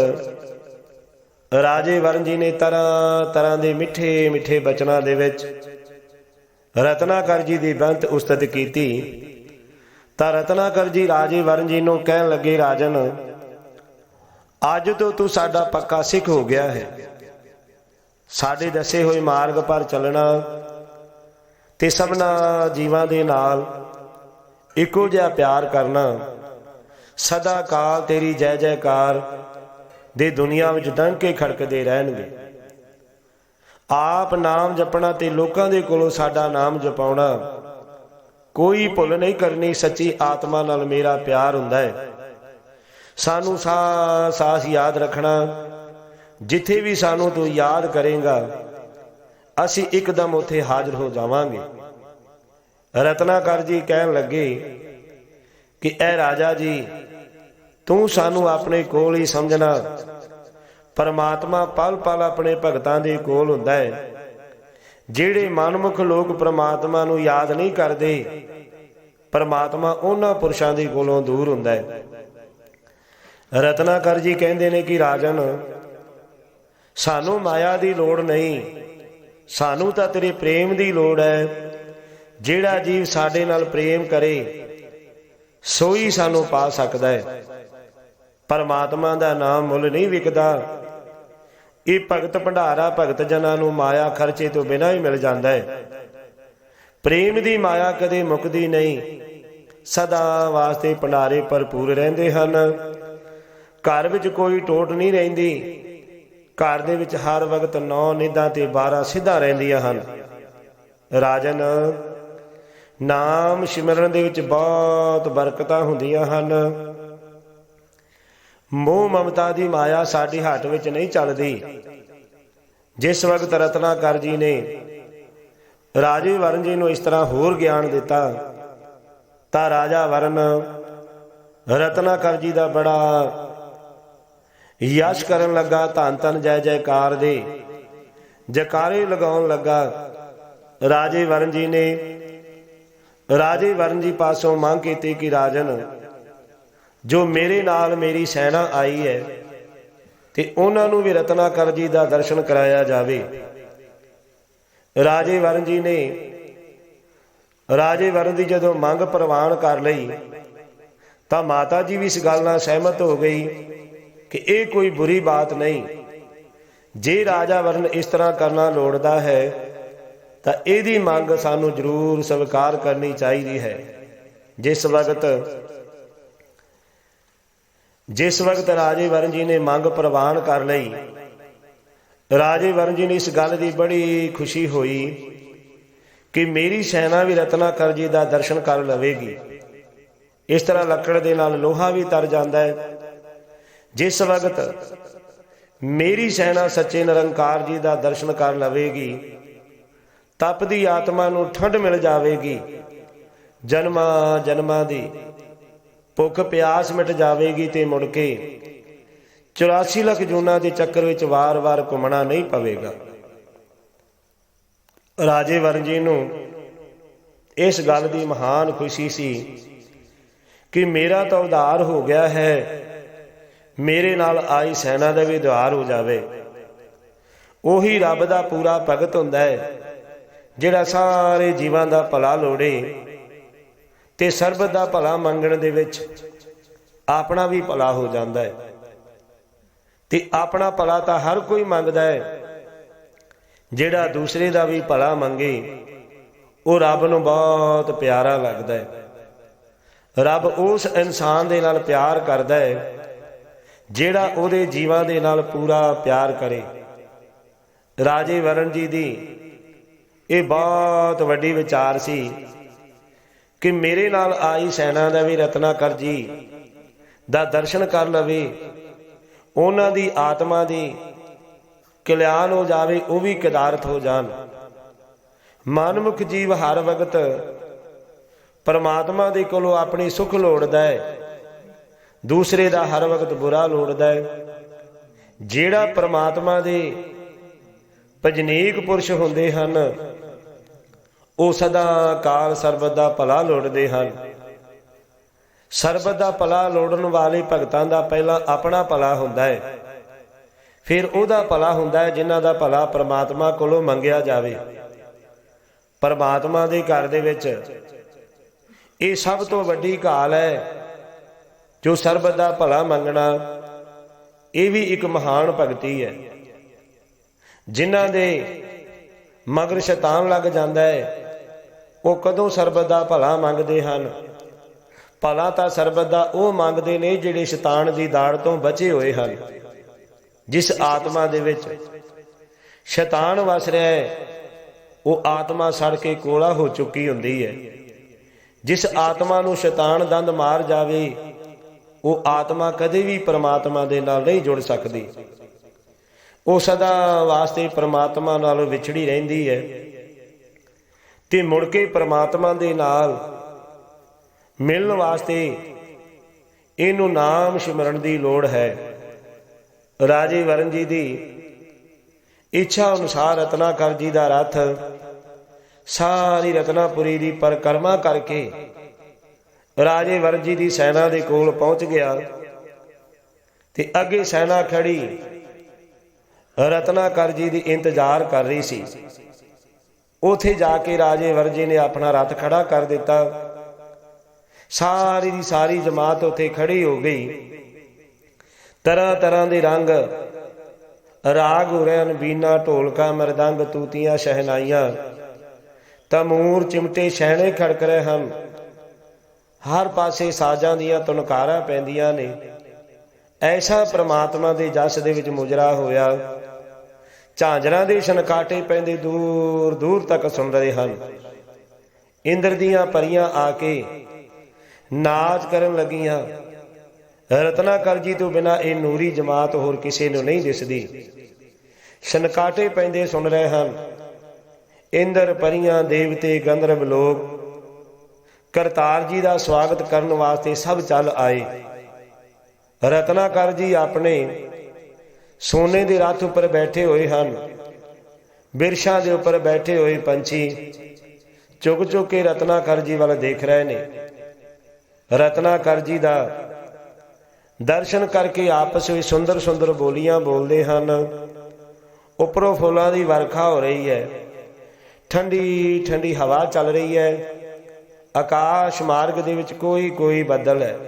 ਰਾਜੇ ਵਰਨ ਜੀ ਨੇ ਤਰ੍ਹਾਂ ਤਰ੍ਹਾਂ ਦੇ ਮਿੱਠੇ ਮਿੱਠੇ ਬਚਨਾਂ ਦੇ ਵਿੱਚ ਰਤਨਾਕਰ ਜੀ ਦੀ ਬੰਤ ਉਸਤਤ ਕੀਤੀ। ਤਾਂ ਰਤਨਾਕਰ ਜੀ ਰਾਜੇ ਵਰਨ ਜੀ ਨੂੰ ਕਹਿਣ ਲੱਗੇ, ਰਾਜਨ, ਅੱਜ ਤੋਂ ਤੂੰ ਸਾਡਾ ਪੱਕਾ ਸਿੱਖ ਹੋ ਗਿਆ ਹੈ। ਸਾਡੇ ਦੱਸੇ ਹੋਏ ਮਾਰਗ ਪਰ ਚੱਲਣਾ ਤੇ ਸਭਨਾ ਜੀਵਾਂ ਦੇ ਨਾਲ ਇੱਕੋ ਜਿਹਾ ਪਿਆਰ ਕਰਨਾ। ਸਦਾ ਕਾਲ ਤੇਰੀ ਜੈ ਜੈਕਾਰ ਦੇ ਦੁਨੀਆ ਵਿੱਚ ਡੰਕੇ ਖੜਕਦੇ ਰਹਿਣਗੇ। ਆਪ ਨਾਮ ਜਪਣਾ ਤੇ ਲੋਕਾਂ ਦੇ ਕੋਲੋਂ ਸਾਡਾ ਨਾਮ ਜਪਾਉਣਾ। ਕੋਈ ਭੁੱਲ ਨਹੀਂ ਕਰਨੀ, ਸੱਚੀ ਆਤਮਾ ਨਾਲ ਮੇਰਾ ਪਿਆਰ ਹੁੰਦਾ ਹੈ। ਸਾਨੂੰ ਸਾ ਸਾਸ ਯਾਦ ਰੱਖਣਾ, ਜਿੱਥੇ ਵੀ ਸਾਨੂੰ ਤੂੰ ਯਾਦ ਕਰੇਗਾ, ਅਸੀਂ ਇੱਕਦਮ ਉੱਥੇ ਹਾਜ਼ਰ ਹੋ ਜਾਵਾਂਗੇ। ਰਤਨਾਕਰ ਜੀ ਕਹਿਣ ਲੱਗੇ ਕਿ, ਐ ਰਾਜਾ ਜੀ, ਤੂੰ ਸਾਨੂੰ ਆਪਣੇ ਕੋਲ ਹੀ ਸਮਝਣਾ ਪਰਮਾਤਮਾ ਪਲ ਪਲ ਆਪਣੇ ਭਗਤਾਂ ਦੇ ਕੋਲ ਹੁੰਦਾ ਹੈ। ਜਿਹੜੇ ਮਨਮੁਖ ਲੋਕ ਪਰਮਾਤਮਾ ਨੂੰ ਯਾਦ ਨਹੀਂ ਕਰਦੇ, ਪਰਮਾਤਮਾ ਉਹਨਾਂ ਪੁਰਸ਼ਾਂ ਦੇ ਕੋਲੋਂ ਦੂਰ ਹੁੰਦਾ ਹੈ। ਰਤਨਾਕਰ ਜੀ ਕਹਿੰਦੇ ਨੇ ਕਿ ਰਾਜਨ, ਸਾਨੂੰ ਮਾਇਆ ਦੀ ਲੋੜ ਨਹੀਂ, ਸਾਨੂੰ ਤਾਂ ਤੇਰੇ ਪ੍ਰੇਮ ਦੀ ਲੋੜ ਹੈ। ਜਿਹੜਾ ਜੀਵ ਸਾਡੇ ਨਾਲ ਪ੍ਰੇਮ ਕਰੇ, ਸੋਈ ਸਾਨੂੰ ਪਾ ਸਕਦਾ ਹੈ। ਪਰਮਾਤਮਾ ਦਾ ਨਾਮ ਮੁੱਲ ਨਹੀਂ ਵਿਕਦਾ। ਇਹ ਭਗਤ ਭੰਡਾਰਾ ਭਗਤ ਜਨਾਂ ਨੂੰ ਮਾਇਆ ਖਰਚੇ ਤੋਂ ਬਿਨਾਂ ਹੀ ਮਿਲ ਜਾਂਦਾ ਹੈ। ਪ੍ਰੇਮ ਦੀ ਮਾਇਆ ਕਦੇ ਮੁੱਕਦੀ ਨਹੀਂ। ਸਦਾ ਵਾਸਤੇ ਭੰਡਾਰੇ ਭਰਪੂਰ ਰਹਿੰਦੇ ਹਨ। ਘਰ ਵਿੱਚ ਕੋਈ ਟੋਟ ਨਹੀਂ ਰਹਿੰਦੀ। ਘਰ ਦੇ ਵਿੱਚ ਹਰ ਵਕਤ 9 ਨਿਧਾਂ ਤੇ 12 ਸਿੱਧਾ ਰਹਿੰਦੀਆਂ ਹਨ। ਰਾਜਨ, ਨਾਮ ਸਿਮਰਨ ਦੇ ਵਿੱਚ ਬਹੁਤ ਬਰਕਤਾਂ ਹੁੰਦੀਆਂ ਹਨ। ਮੋਹ ਮਮਤਾ ਦੀ ਮਾਇਆ ਸਾਡੀ ਹੱਟ ਵਿੱਚ ਨਹੀਂ ਚੱਲਦੀ। ਜਿਸ ਵਕਤ ਰਤਨਾਕਰ ਜੀ ਨੇ ਰਾਜੇ ਵਰਨ ਜੀ ਨੂੰ ਇਸ ਤਰ੍ਹਾਂ ਹੋਰ ਗਿਆਨ ਦਿੱਤਾ, ਤਾਂ ਰਾਜਾ ਵਰਨ ਰਤਨਾਕਰ ਜੀ ਦਾ ਬੜਾ ਯਸ਼ ਕਰਨ ਲੱਗਾ, ਧੰਨ ਧੰਨ ਜੈ ਜੈਕਾਰ ਦੇ। ਜਕਾਰੇ ਲਗਾਉਣ ਲੱਗਾ, ਰਾਜੇ ਵਰਨ ਜੀ ਨੇ, ਰਾਜੇ ਵਰਨ ਜੀ ਪਾਸੋਂ ਮੰਗ ਕੀਤੀ ਕਿ ਰਾਜਨ ਜੋ ਮੇਰੇ ਨਾਲ ਮੇਰੀ ਸੈਨਾ ਆਈ ਹੈ, ਤੇ ਉਹਨਾਂ ਨੂੰ ਵੀ ਰਤਨਾਕਰ ਜੀ ਦਾ ਦਰਸ਼ਨ ਕਰਾਇਆ ਜਾਵੇ। ਰਾਜੇ ਵਰਨ ਜੀ ਨੇ, ਰਾਜੇ ਵਰਨ ਦੀ ਜਦੋਂ ਮੰਗ ਪ੍ਰਵਾਨ ਕਰ ਲਈ, ਤਾਂ ਮਾਤਾ ਜੀ ਵੀ ਇਸ ਗੱਲ ਨਾਲ ਸਹਿਮਤ ਹੋ ਗਈ ਕਿ ਇਹ ਕੋਈ ਬੁਰੀ ਬਾਤ ਨਹੀਂ। ਜੇ ਰਾਜਾ ਵਰਨ ਇਸ ਤਰ੍ਹਾਂ ਕਰਨਾ ਲੋੜਦਾ ਹੈ, ਤਾਂ ਇਹਦੀ ਮੰਗ ਸਾਨੂੰ ਜ਼ਰੂਰ ਸਵੀਕਾਰ ਕਰਨੀ ਚਾਹੀਦੀ ਹੈ। ਜਿਸ ਵਕਤ ਜਿਸ ਵਕਤ ਰਾਜੇ ਵਰਨ ਜੀ ਨੇ ਮੰਗ ਪ੍ਰਵਾਨ ਕਰ ਲਈ, ਰਾਜੇ ਵਰਨ ਜੀ ਨੇ ਇਸ ਗੱਲ ਦੀ ਬੜੀ ਖੁਸ਼ੀ ਹੋਈ ਕਿ ਮੇਰੀ ਸੈਨਾ ਵੀ ਰਤਨਾਕਰ ਜੀ ਦਾ ਦਰਸ਼ਨ ਕਰ ਲਵੇਗੀ। ਇਸ ਤਰ੍ਹਾਂ ਲੱਕੜ ਦੇ ਨਾਲ ਲੋਹਾ ਵੀ ਤਰ ਜਾਂਦਾ ਹੈ। ਜਿਸ ਵਕਤ ਮੇਰੀ ਸੈਨਾ ਸੱਚੇ ਨਿਰੰਕਾਰ ਜੀ ਦਾ ਦਰਸ਼ਨ ਕਰ ਲਵੇਗੀ ਤਪਦੀ ਆਤਮਾ ਨੂੰ ਠੰਡ ਮਿਲ ਜਾਵੇਗੀ, ਜਨਮਾਂ ਜਨਮਾਂ ਦੀ ਭੁੱਖ ਪਿਆਸ ਮਿਟ ਜਾਵੇਗੀ ਤੇ ਮੁੜ ਕੇ 84 ਲੱਖ ਜੂਨਾਂ ਦੇ ਚੱਕਰ ਵਿੱਚ ਵਾਰ-ਵਾਰ ਘੁੰਮਣਾ ਨਹੀਂ ਪਵੇਗਾ। ਰਾਜੇ ਵਰਨ ਜੀ ਨੂੰ ਇਸ ਗੱਲ ਦੀ ਮਹਾਨ ਖੁਸ਼ੀ ਸੀ ਕਿ ਮੇਰਾ ਤਾਂ ਉਧਾਰ ਹੋ ਗਿਆ ਹੈ। ਮੇਰੇ ਨਾਲ ਆਈ ਸੈਨਾ ਦਾ ਵੀ ਉਧਾਰ ਹੋ ਜਾਵੇ। ਉਹੀ ਰੱਬ ਦਾ ਪੂਰਾ ਭਗਤ ਹੁੰਦਾ ਹੈ, ਜਿਹੜਾ ਸਾਰੇ ਜੀਵਾਂ ਦਾ ਭਲਾ ਲੋੜੇ। ਤੇ ਸਰਬਤ ਦਾ ਭਲਾ ਮੰਗਣ ਦੇ ਵਿੱਚ ਆਪਣਾ ਵੀ ਭਲਾ ਹੋ ਜਾਂਦਾ ਹੈ। ਤੇ ਆਪਣਾ ਭਲਾ ਤਾਂ ਹਰ ਕੋਈ ਮੰਗਦਾ ਹੈ। ਜਿਹੜਾ ਦੂਸਰੇ ਦਾ ਵੀ ਭਲਾ ਮੰਗੇ, ਉਹ ਰੱਬ ਨੂੰ ਬਹੁਤ ਪਿਆਰਾ ਲੱਗਦਾ ਹੈ। ਰੱਬ ਉਸ ਇਨਸਾਨ ਦੇ ਨਾਲ ਪਿਆਰ ਕਰਦਾ ਹੈ, ਜਿਹੜਾ ਉਹਦੇ ਜੀਵਾਂ ਦੇ ਨਾਲ ਪੂਰਾ ਪਿਆਰ ਕਰੇ। ਰਾਜੇ ਵਰਨ ਜੀ ਦੀ ਇਹ ਬਹੁਤ ਵੱਡੀ ਵਿਚਾਰ ਸੀ ਕਿ ਮੇਰੇ ਨਾਲ ਆਈ ਸੈਨਾ ਦਾ ਵੀ ਰਤਨਾਕਰ ਜੀ, ਦਾ ਦਰਸ਼ਨ ਕਰ ਲਵੇ, ਉਹਨਾਂ ਦੀ ਆਤਮਾ ਦੀ ਕਲਿਆਣ ਹੋ ਜਾਵੇ, ਉਹ ਵੀ ਕਿਦਾਰਤ ਹੋ ਜਾਣ। ਮਨਮੁਖ ਜੀਵ ਹਰ ਵਕਤ ਪਰਮਾਤਮਾ ਦੇ ਕੋਲੋਂ ਆਪਣੀ ਸੁਖ ਲੋੜਦਾ ਹੈ, ਦੂਸਰੇ ਦਾ ਹਰ ਵਕਤ ਬੁਰਾ ਲੋੜਦਾ ਹੈ। ਜਿਹੜਾ ਪਰਮਾਤਮਾ ਦੇ ਭਜਨੀਕ ਪੁਰਸ਼ ਹੁੰਦੇ ਹਨ ਉਹ ਸਦਾ ਕਾਲ ਸਰਬਤ ਦਾ ਭਲਾ ਲੋੜਦੇ ਹਨ। ਸਰਬਤ ਦਾ ਭਲਾ ਲੋੜਨ ਵਾਲੇ ਭਗਤਾਂ ਦਾ ਪਹਿਲਾਂ ਆਪਣਾ ਭਲਾ ਹੁੰਦਾ ਹੈ। ਫਿਰ ਉਹਦਾ ਭਲਾ ਹੁੰਦਾ ਹੈ ਜਿਨ੍ਹਾਂ ਦਾ ਭਲਾ ਪ੍ਰਮਾਤਮਾ ਕੋਲੋਂ ਮੰਗਿਆ ਜਾਵੇ। ਪਰਮਾਤਮਾ ਦੇ ਘਰ ਦੇ ਵਿੱਚ ਇਹ ਸਭ ਤੋਂ ਵੱਡੀ ਕਾਲ ਹੈ ਜੋ ਸਰਬਤ ਦਾ ਭਲਾ ਮੰਗਣਾ। ਇਹ ਵੀ ਇੱਕ ਮਹਾਨ ਭਗਤੀ ਹੈ। ਜਿਨ੍ਹਾਂ ਦੇ ਮਗਰ ਸ਼ੈਤਾਨ ਲੱਗ ਜਾਂਦਾ ਹੈ। ਉਹ ਕਦੋਂ ਸਰਬਤ ਦਾ ਭਲਾ ਮੰਗਦੇ ਹਨ? ਭਲਾ ਤਾਂ ਸਰਬਤ ਦਾ ਉਹ ਮੰਗਦੇ ਨੇ ਜਿਹੜੇ ਸ਼ੈਤਾਨ ਦੀ ਦਾੜ ਤੋਂ ਬਚੇ ਹੋਏ ਹਨ। ਜਿਸ ਆਤਮਾ ਦੇ ਵਿੱਚ ਸ਼ੈਤਾਨ ਵਸ ਰਿਹਾ ਹੈ, ਉਹ ਆਤਮਾ ਸੜ ਕੇ ਕੋਲਾ ਹੋ ਚੁੱਕੀ ਹੁੰਦੀ ਹੈ। ਜਿਸ ਆਤਮਾ ਨੂੰ ਸ਼ੈਤਾਨ ਦੰਦ ਮਾਰ ਜਾਵੇ, ਉਹ ਆਤਮਾ ਕਦੇ ਵੀ ਪਰਮਾਤਮਾ ਦੇ ਨਾਲ ਨਹੀਂ ਜੁੜ ਸਕਦੀ। ਉਹ ਸਦਾ ਵਾਸਤੇ ਪਰਮਾਤਮਾ ਨਾਲ ਵਿਛੜੀ ਰਹਿੰਦੀ ਹੈ। ਤੇ ਮੁੜ ਕੇ ਪ੍ਰਮਾਤਮਾ ਦੇ ਨਾਲ ਮਿਲਣ ਵਾਸਤੇ ਇਹਨੂੰ ਨਾਮ ਸਿਮਰਨ ਦੀ ਲੋੜ ਹੈ। ਰਾਜੇ ਵਰਨ ਜੀ ਦੀ ਇੱਛਾ ਅਨੁਸਾਰ ਰਤਨਾਕਰ ਜੀ ਦਾ ਰਥ ਸਾਰੀ ਰਤਨਾਪੁਰੀ ਦੀ ਪਰਕਰਮਾ ਕਰਕੇ ਰਾਜੇ ਵਰਨ ਜੀ ਦੀ ਸੈਨਾ ਦੇ ਕੋਲ ਪਹੁੰਚ ਗਿਆ ਤੇ ਅੱਗੇ ਸੈਨਾ ਖੜੀ ਰਤਨਾਕਰ ਜੀ ਦੀ ਇੰਤਜ਼ਾਰ ਕਰ ਰਹੀ ਸੀ। ਉਥੇ ਜਾ ਕੇ ਰਾਜੇ ਵਰਜੇ ਨੇ ਆਪਣਾ ਰਥ ਖੜਾ ਕਰ ਦਿੱਤਾ। ਸਾਰੀ ਦੀ ਸਾਰੀ ਜਮਾਤ ਉਥੇ ਖੜੀ ਹੋ ਗਈ। ਤਰ੍ਹਾਂ ਤਰ੍ਹਾਂ ਦੇ ਰੰਗ, ਰਾਗ ਹੋ ਬੀਨਾ, ਢੋਲਕਾ, ਮਰਦੰਗ, ਤੂਤੀਆਂ, ਸ਼ਹਿਨਾਈਆਂ। ਤਮੂਰ, ਚਿਮਟੇ ਸ਼ਹਿਣੇ ਖੜਕ ਰਹੇ ਹਨ। ਹਰ ਪਾਸੇ ਸਾਜ਼ਾਂ ਦੀਆਂ ਤੁਨਕਾਰਾਂ ਪੈਂਦੀਆਂ ਨੇ। ਐਸਾ ਪ੍ਰਮਾਤਮਾ ਦੇ ਜਸ ਦੇ ਵਿੱਚ ਮੁਜਰਾ ਹੋਇਆ। ਝਾਂਜਰਾਂ ਦੇ ਛਨਕਾਟੇ ਪੈਂਦੇ ਦੂਰ ਦੂਰ ਤੱਕ ਸੁਣ ਰਹੇ ਹਨ। ਇੰਦਰ ਦੀਆਂ ਪਰੀਆਂ ਆ ਕੇ ਨਾਚ ਕਰਨ ਲੱਗੀਆਂ। ਰਤਨਾਕਰ ਜੀ ਤੋਂ ਬਿਨਾ ਇਹ ਨੂਰੀ ਜਮਾਤ ਹੋਰ ਕਿਸੇ ਨੂੰ ਨਹੀਂ ਦਿਸਦੀ। ਛਨਕਾਟੇ ਪੈਂਦੇ ਸੁਣ ਰਹੇ ਹਨ। ਇੰਦਰ ਪਰੀਆਂ ਦੇਵਤੇ ਗੰਧਰਵ ਲੋਕ ਕਰਤਾਰ ਜੀ ਦਾ ਸਵਾਗਤ ਕਰਨ ਵਾਸਤੇ ਸਭ ਚੱਲ ਆਏ। ਰਤਨਾਕਰ ਜੀ ਆਪਣੇ ਸੋਨੇ ਦੇ ਰੱਥ ਉੱਪਰ ਬੈਠੇ ਹੋਏ ਹਨ, ਬਿਰਸ਼ਾਂ ਦੇ ਉੱਪਰ ਬੈਠੇ ਹੋਏ ਪੰਛੀ ਚੁਗ ਚੁਗ ਕੇ ਰਤਨਾਕਰ ਜੀ ਵੱਲ ਦੇਖ ਰਹੇ ਨੇ। ਰਤਨਾਕਰ ਜੀ ਦਾ ਦਰਸ਼ਨ ਕਰਕੇ ਆਪਸ ਵਿੱਚ ਸੁੰਦਰ ਸੁੰਦਰ ਬੋਲੀਆਂ ਬੋਲਦੇ ਹਨ। ਉੱਪਰੋਂ ਫੁੱਲਾਂ ਦੀ ਵਰਖਾ ਹੋ ਰਹੀ ਹੈ। ਠੰਡੀ ਠੰਡੀ ਹਵਾ ਚੱਲ ਰਹੀ ਹੈ। ਆਕਾਸ਼ ਮਾਰਗ ਦੇ ਵਿੱਚ ਕੋਈ ਕੋਈ ਬੱਦਲ ਹੈ।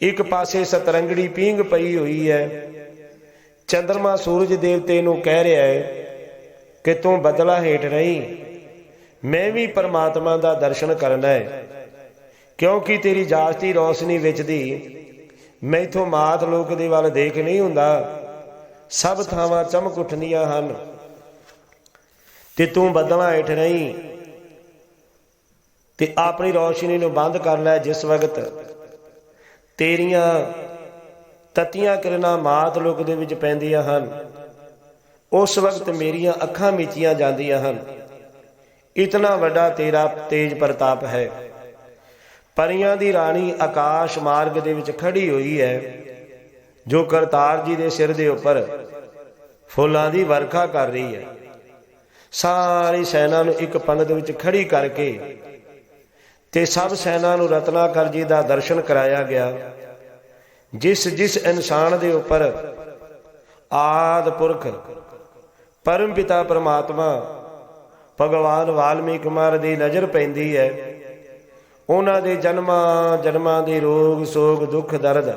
ਇੱਕ ਪਾਸੇ ਸਤਰੰਗੜੀ ਪੀਂਗ ਪਈ ਹੋਈ ਹੈ। ਚੰ드ਰਮਾ ਸੂਰਜ ਦੇਵਤੇ ਨੂੰ ਕਹਿ ਰਿਹਾ ਹੈ ਕਿ ਤੂੰ ਬਦਲਾ ਹੇਠ ਰਹੀ। ਮੈਂ ਵੀ ਪਰਮਾਤਮਾ ਦਾ ਦਰਸ਼ਨ ਕਰਨਾ ਹੈ ਕਿਉਂਕਿ ਤੇਰੀ ਜਾਸਤੀ ਰੌਸ਼ਨੀ ਵਿੱਚ ਦੀ ਮੈਥੋਂ ਮਾਤ ਲੋਕ ਦੇ ਵੱਲ ਦੇਖ ਨਹੀਂ ਹੁੰਦਾ। ਸਭ ਥਾਵਾਂ ਚਮਕ ਉੱਠਦੀਆਂ ਹਨ। ਤੇ ਤੂੰ ਬਦਲਾ ਹੇਠ ਰਹੀ। ਤੇ ਆਪਣੀ ਰੌਸ਼ਨੀ ਨੂੰ ਬੰਦ ਕਰ ਲੈ ਜਿਸ ਵਕਤ ਤੇਰੀਆਂ ਤਤੀਆਂ ਕਿਰਨਾਂ ਮਾਤ ਲੋਕ ਦੇ ਵਿੱਚ ਪੈਂਦੀਆਂ ਹਨ। ਉਸ ਵਕਤ ਮੇਰੀਆਂ ਅੱਖਾਂ ਮੀਚੀਆਂ ਜਾਂਦੀਆਂ ਹਨ। ਇਤਨਾ ਵੱਡਾ ਤੇਰਾ ਤੇਜ ਪ੍ਰਤਾਪ ਹੈ। ਪਰੀਆਂ ਦੀ ਰਾਣੀ ਆਕਾਸ਼ ਮਾਰਗ ਦੇ ਵਿੱਚ ਖੜੀ ਹੋਈ ਹੈ, ਜੋ ਕਰਤਾਰ ਜੀ ਦੇ ਸਿਰ ਦੇ ਉੱਪਰ ਫੁੱਲਾਂ ਦੀ ਵਰਖਾ ਕਰ ਰਹੀ ਹੈ। ਸਾਰੀ ਸੈਨਾ ਨੂੰ ਇੱਕ ਪੰਗਤ ਵਿੱਚ ਖੜੀ ਕਰਕੇ ਤੇ ਸਭ ਸੈਨਾ ਨੂੰ ਰਤਨਾਕਰ ਜੀ ਦਾ ਦਰਸ਼ਨ ਕਰਾਇਆ ਗਿਆ। ਜਿਸ ਜਿਸ ਇਨਸਾਨ ਦੇ ਉੱਪਰ ਆਦ ਪੁਰਖ, ਪਰਮ ਪਿਤਾ ਪਰਮਾਤਮਾ, ਭਗਵਾਨ ਵਾਲਮੀਕ ਮਾਰ ਦੀ ਨਜ਼ਰ ਪੈਂਦੀ ਹੈ, ਉਹਨਾਂ ਦੇ ਜਨਮਾਂ ਜਨਮਾਂ ਦੇ ਰੋਗ, ਸੋਗ, ਦੁੱਖ, ਦਰਦ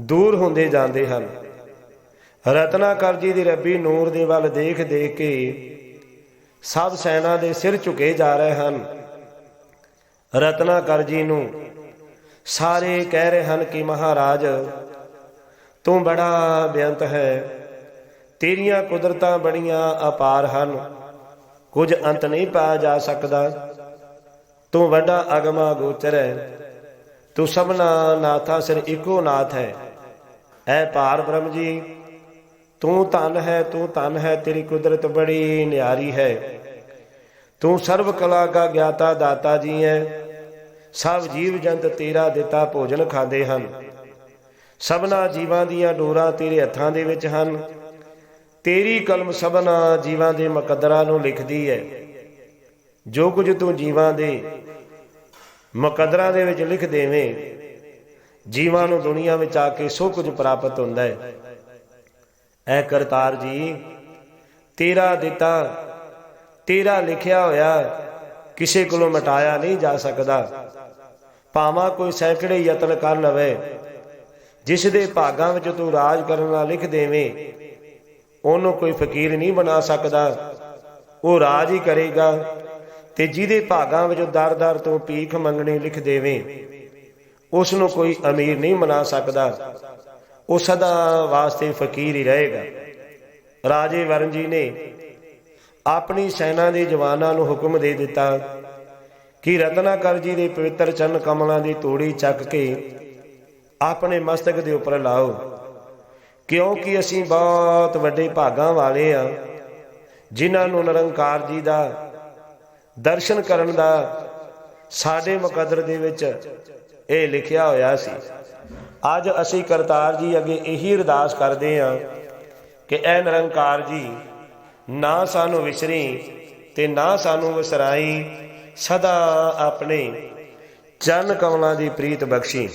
ਦੂਰ ਹੁੰਦੇ ਜਾਂਦੇ ਹਨ। ਰਤਨਾਕਰ ਜੀ ਦੀ ਰੱਬੀ ਨੂਰ ਦੇ ਵੱਲ ਦੇਖ ਦੇਖ ਕੇ ਸਭ ਸੈਨਾ ਦੇ ਸਿਰ ਝੁਕੇ ਜਾ ਰਹੇ ਹਨ। ਰਤਨਾਕਰ ਜੀ ਨੂੰ ਸਾਰੇ ਕਹਿ ਰਹੇ ਹਨ ਕਿ ਮਹਾਰਾਜ, ਤੂੰ ਬੜਾ ਬੇਅੰਤ ਹੈ। ਤੇਰੀਆਂ ਕੁਦਰਤਾਂ ਬੜੀਆਂ ਅਪਾਰ ਹਨ। ਕੁਝ ਅੰਤ ਨਹੀਂ ਪਾਇਆ ਜਾ ਸਕਦਾ। ਤੂੰ ਵੱਡਾ ਅਗਮਾ ਗੋਚਰ ਹੈ। ਤੂੰ ਸਭਨਾ ਨਾਥਾ ਸਿਰ ਇੱਕੋ ਨਾਥ ਹੈ। ਐ ਪਾਰ ਬ੍ਰਹਮ ਜੀ, ਤੂੰ ਧਨ ਹੈ, ਤੂੰ ਧਨ ਹੈ, ਤੇਰੀ ਕੁਦਰਤ ਬੜੀ ਨਿਆਰੀ ਹੈ। ਤੂੰ ਸਰਵ ਕਲਾ ਕਾ ਗਿਆਤਾ ਦਾਤਾ ਜੀ ਹੈ। ਸਭ ਜੀਵ ਜੰਤ ਤੇਰਾ ਦਿੱਤਾ ਭੋਜਨ ਖਾਂਦੇ ਹਨ। ਸਭਨਾ ਜੀਵਾਂ ਦੀਆਂ ਡੋਰਾਂ ਤੇਰੇ ਹੱਥਾਂ ਦੇ ਵਿੱਚ ਹਨ। ਤੇਰੀ ਕਲਮ ਸਭਨਾ ਜੀਵਾਂ ਦੇ ਮੁਕੱਦਰਾਂ ਨੂੰ ਲਿਖਦੀ ਹੈ ਜੋ ਕੁਝ ਤੂੰ ਜੀਵਾਂ ਦੇ ਮੁਕੱਦਰਾਂ ਦੇ ਵਿੱਚ ਲਿਖ ਦੇਵੇਂ, ਜੀਵਾਂ ਨੂੰ ਦੁਨੀਆ ਵਿੱਚ ਆ ਕੇ ਸੋ ਕੁਝ ਪ੍ਰਾਪਤ ਹੁੰਦਾ ਹੈ ਐ ਕਰਤਾਰ ਜੀ, ਤੇਰਾ ਦਿੱਤਾ, ਤੇਰਾ ਲਿਖਿਆ ਹੋਇਆ ਕਿਸੇ ਕੋਲੋਂ ਮਟਾਇਆ ਨਹੀਂ ਜਾ ਸਕਦਾ। ਭਾਵਾਂ ਕੋਈ ਸੈਂਕੜੇ ਯਤਨ ਕਰ ਲਵੇ, ਜਿਸ ਦੇ ਭਾਗਾਂ ਵਿੱਚ ਤੂੰ ਰਾਜ ਕਰਨਾ ਲਿਖ ਦੇਵੇਂ, ਉਹਨੂੰ ਕੋਈ ਫਕੀਰ ਨਹੀਂ ਬਣਾ ਸਕਦਾ। ਉਹ ਰਾਜ ਹੀ ਕਰੇਗਾ ਤੇ ਜਿਹਦੇ ਭਾਗਾਂ ਵਿੱਚ ਦਰ-ਦਰ ਤੋਂ ਭੀਖ ਮੰਗਣੀ ਲਿਖ ਦੇਵੇਂ ਉਸ ਨੂੰ ਕੋਈ ਅਮੀਰ ਨਹੀਂ ਬਣਾ ਸਕਦਾ। ਉਹ ਸਦਾ ਵਾਸਤੇ ਫਕੀਰ ਹੀ ਰਹੇਗਾ। ਰਾਜੇ ਵਰਨ ਜੀ ਨੇ ਆਪਣੀ ਸੈਨਾ ਦੇ ਜਵਾਨਾਂ ਨੂੰ ਹੁਕਮ ਦੇ ਦਿੱਤਾ ਕਿ ਰਤਨਾਕਰ ਜੀ ਦੇ ਪਵਿੱਤਰ ਚਰਨ ਕਮਲਾਂ ਦੀ ਤੋੜੀ ਚੱਕ ਕੇ ਆਪਣੇ ਮਸਤਕ ਦੇ ਉੱਪਰ ਲਾਓ। ਕਿਉਂਕਿ ਅਸੀਂ ਬਹੁਤ ਵੱਡੇ ਭਾਗਾਂ ਵਾਲੇ ਆ, ਜਿਨ੍ਹਾਂ ਨੂੰ ਨਿਰੰਕਾਰ ਜੀ ਦਾ ਦਰਸ਼ਨ ਕਰਨ ਦਾ ਸਾਡੇ ਮੁਕੱਦਰ ਦੇ ਵਿੱਚ ਇਹ ਲਿਖਿਆ ਹੋਇਆ ਸੀ। ਅੱਜ ਅਸੀਂ ਕਰਤਾਰ ਜੀ ਅੱਗੇ ਇਹੀ ਅਰਦਾਸ ਕਰਦੇ ਹਾਂ ਕਿ ਐ ਨਿਰੰਕਾਰ ਜੀ, ਨਾ ਸਾਨੂੰ ਵਿਸਰੀ ਤੇ ਨਾ ਸਾਨੂੰ ਵਿਸਰਾਈ। ਸਦਾ ਆਪਣੇ ਚਰਨ ਕਮਲਾਂ ਦੀ ਪ੍ਰੀਤ ਬਖਸ਼ੀ।